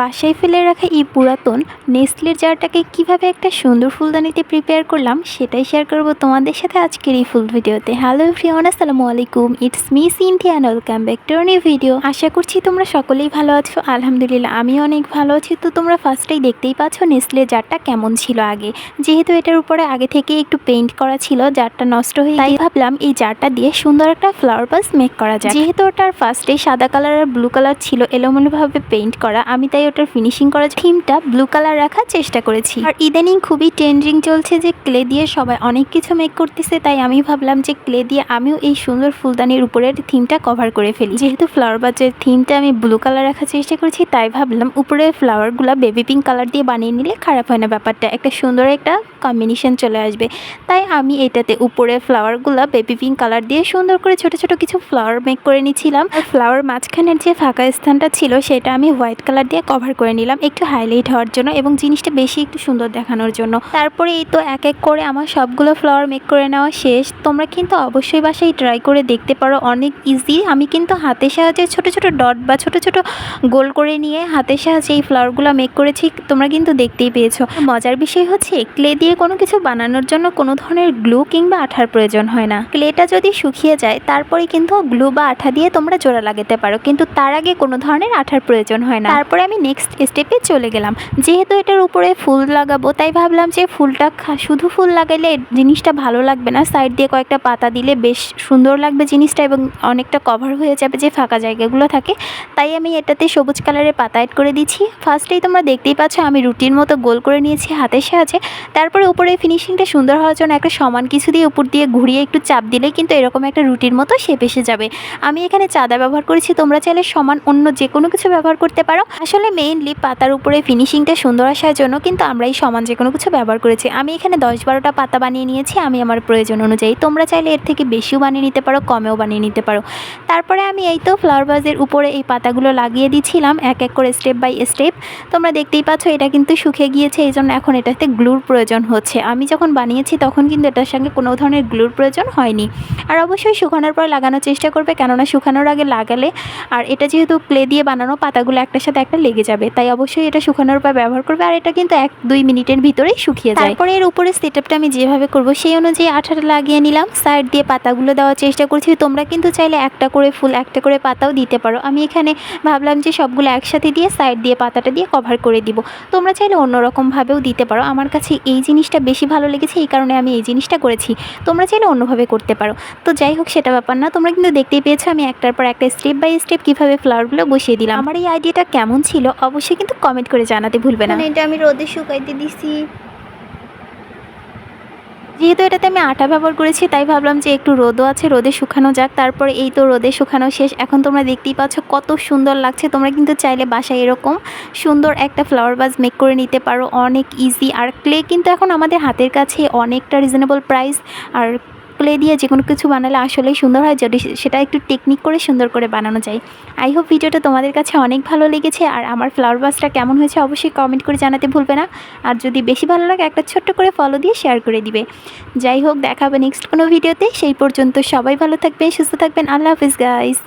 বাসায় ফেলে রাখা এই পুরাতন নেসলের জারটাকে কীভাবে একটা সুন্দর ফুলদানিতে প্রিপেয়ার করলাম, সেটাই শেয়ার করব তোমাদের সাথে আজকের এই ফুল ভিডিওতে। হ্যালো এভরিওয়ান আসসালামু আলাইকুম। It's me Sinthiya and welcome back to new video আশা করছি তোমরা সকলেই ভালো আছো। আলহামদুলিল্লাহ আমি অনেক ভালো আছি। তো তোমরা ফার্স্টেই দেখতেই পাচ্ছ নেসলের জারটা কেমন ছিল আগে। যেহেতু এটার উপরে আগে থেকে একটু পেইন্ট করা ছিল, জারটা নষ্ট হয়ে তাই ভাবলাম এই জারটা দিয়ে সুন্দর একটা ফ্লাওয়ার বাস মেক করা যায় যেহেতু ওটার ফার্স্টে সাদা কালার আর ব্লু কালার ছিল, এলোমেলোভাবে পেইন্ট করা, আমি তাই ওটার ফিনিশিং করার থিমটা ব্লু কালার রাখার চেষ্টা করেছি। আর ইদানিং খুবই ট্রেন্ডিং চলছে যে ক্লে দিয়ে সবাই অনেক কিছু মেক করতেছে, তাই আমি ভাবলাম যে ক্লে দিয়ে আমিও এই সুন্দর ফুলদানির উপরের থিমটা কভার করে ফেলি। যেহেতু ফ্লাওয়ার বাজের থিমটা আমি ব্লু কালার রাখার চেষ্টা করেছি, তাই ভাবলাম উপরের ফ্লাওয়ারগুলো বেবি পিঙ্ক কালার দিয়ে বানিয়ে নিলে খারাপ হয় না ব্যাপারটা। একটা সুন্দর একটা কম্বিনেশন চলে আসবে। তাই আমি এটাতে উপরে ফ্লাওয়ারগুলো বেবি পিঙ্ক কালার দিয়ে সুন্দর করে ছোট ছোট কিছু ফ্লাওয়ার মেক করে নিচ্ছিলাম। ফ্লাওয়ার মাঝখানের যে ফাঁকা স্থানটা ছিল, সেটা আমি হোয়াইট কালার দিয়ে কভার করে নিলাম একটু হাইলাইট হওয়ার জন্য এবং জিনিসটা বেশি একটু সুন্দর দেখানোর জন্য। তারপরে এই তো এক এক করে আমার সবগুলো ফ্লাওয়ার মেক করে নেওয়া শেষ। তোমরা কিন্তু অবশ্যই বাসায় ট্রাই করে দেখতে পারো, অনেক ইজি আমি কিন্তু হাতের সাহায্যে ছোট ছোট ডট বা ছোট ছোট গোল করে নিয়ে হাতের সাহায্যে এই ফ্লাওয়ারগুলো মেক করেছি, তোমরা কিন্তু দেখতেই পেয়েছ। মজার বিষয় হচ্ছে ক্লে দিয়ে কোনো কিছু বানানোর জন্য কোনো ধরনের গ্লু কিংবা আঠার প্রয়োজন হয় না। ক্লেটা যদি শুকিয়ে যায়, তারপরে কিন্তু গ্লু বা আঠা দিয়ে তোমরা জোড়া লাগাতে পারো, কিন্তু তার আগে কোনো ধরনের আঠার প্রয়োজন হয় না। তারপরে আমি নেক্সট স্টেপে চলে গেলাম। যেহেতু এটার উপরে ফুল লাগাবো, তাই ভাবলাম যে ফুলটা শুধু ফুল লাগাইলে জিনিসটা ভালো লাগবে না। সাইড দিয়ে কয়েকটা পাতা দিলে বেশ সুন্দর লাগবে জিনিসটা এবং অনেকটা কভার হয়ে যাবে যে ফাঁকা জায়গাগুলো থাকে। তাই আমি এটাতে সবুজ কালারের পাতা অ্যাড করে দিচ্ছি। ফার্স্টেই তোমরা দেখতেই পাচ্ছ আমি রুটির মতো গোল করে নিয়েছি হাতের সাহায্যে। তারপরে উপরে ফিনিশিংটা সুন্দর হওয়ার জন্য একটা সমান কিছু দিয়ে উপর দিয়ে ঘুরিয়ে একটু চাপ দিলে কিন্তু এরকম একটা রুটির মতো শেপ এসে যাবে। আমি এখানে চাঁদা ব্যবহার করেছি, তোমরা চাইলে সমান অন্য যে কোনো কিছু ব্যবহার করতে পারো। আসলে মেইনলি পাতার উপরে ফিনিশিংটা সুন্দর আসার জন্য কিন্তু আমরা এই সমান যে কোনো কিছু ব্যবহার করেছি। আমি এখানে দশ বারোটা পাতা বানিয়ে নিয়েছি, আমি আমার প্রয়োজন অনুযায়ী। তোমরা চাইলে এর থেকে বেশিও বানিয়ে নিতে পারো, কমেও বানিয়ে নিতে পারো। তারপরে আমি এই তো ফ্লাওয়ার ভাজের উপরে এই পাতাগুলো লাগিয়ে দিচ্ছিলাম, এক এক করে স্টেপ বাই স্টেপ তোমরা দেখতেই পাচ্ছ, এটা কিন্তু শুকিয়ে গিয়েছে, এই জন্য এখন এটাতে গ্লুর প্রয়োজন হচ্ছে। আমি যখন বানিয়েছি তখন কিন্তু এটার সঙ্গে কোনো ধরনের গ্লুর প্রয়োজন হয়নি। আর অবশ্যই শুকানোর পর লাগানোর চেষ্টা করবে, কেননা শুকানোর আগে লাগালে আর এটা যেহেতু ক্লে দিয়ে বানানো, পাতাগুলো একটার সাথে একটা যাবে। তাই অবশ্যই এটা শুকানোর পর ব্যবহার করবে আর এটা কিন্তু এক দুই মিনিটের ভিতরেই শুকিয়ে যায়। তারপরে এর উপরে সেটআপটা আমি যেভাবে করব সেই অনুযায়ী আঠাটা লাগিয়ে নিলাম। সাইড দিয়ে পাতাগুলো দেওয়ার চেষ্টা করছি। তোমরা কিন্তু চাইলে একটা করে ফুল, একটা করে পাতাও দিতে পারো। আমি এখানে ভাবলাম যে সবগুলো একসাথে দিয়ে সাইড দিয়ে পাতাটা দিয়ে কভার করে দিব। তোমরা চাইলে অন্যরকমভাবেও দিতে পারো। আমার কাছে এই জিনিসটা বেশি ভালো লেগেছে, এই কারণে আমি এই জিনিসটা করেছি। তোমরা চাইলে অন্যভাবে করতে পারো। তো যাই হোক, সেটা ব্যাপার না। তোমরা কিন্তু দেখতেই পেয়েছ, আমি একটার পর একটা স্টেপ বাই স্টেপ কীভাবে ফ্লাওয়ারগুলো বসিয়ে দিলাম। আমার এই আইডিয়াটা কেমন ছিল অবশ্যই কিন্তু কমেন্ট করে জানাতে ভুলবে না। মানে এটা আমি রোদে শুকাইতে দিছি। যেহেতু এটাতে আমি আটা ব্যবহার করেছি তাই ভাবলাম যে একটু রোদও আছে রোদে শুকানো যাক। তারপরে এই তো রোদে শুকানো শেষ। এখন তোমরা দেখতেই পাচ্ছ কত সুন্দর লাগছে। তোমরা কিন্তু চাইলে বাসায় এরকম সুন্দর একটা ফ্লাওয়ার বাজ মেক করে নিতে পারো। অনেক ইজি আর ক্লে কিন্তু এখন আমাদের হাতের কাছে অনেকটা রিজনেবল প্রাইস আর ক্লে দিয়ে যে কোনো কিছু বানালে আসলেই সুন্দর হয়। যদি সেটা একটু টেকনিক করে সুন্দর করে বানানো যায়। আই হোপ ভিডিওটা তোমাদের কাছে অনেক ভালো লেগেছে। আর আমার ফ্লাওয়ার বাসটা কেমন হয়েছে অবশ্যই কমেন্ট করে জানাতে ভুলবে না। আর যদি বেশি ভালো লাগে, একটা ছোট্ট করে ফলো দিয়ে শেয়ার করে দিবে। যাই হোক, দেখাবে নেক্সট কোনো ভিডিওতে সেই পর্যন্ত সবাই ভালো থাকবেন, সুস্থ থাকবেন। আল্লাহ হাফিজ গাইস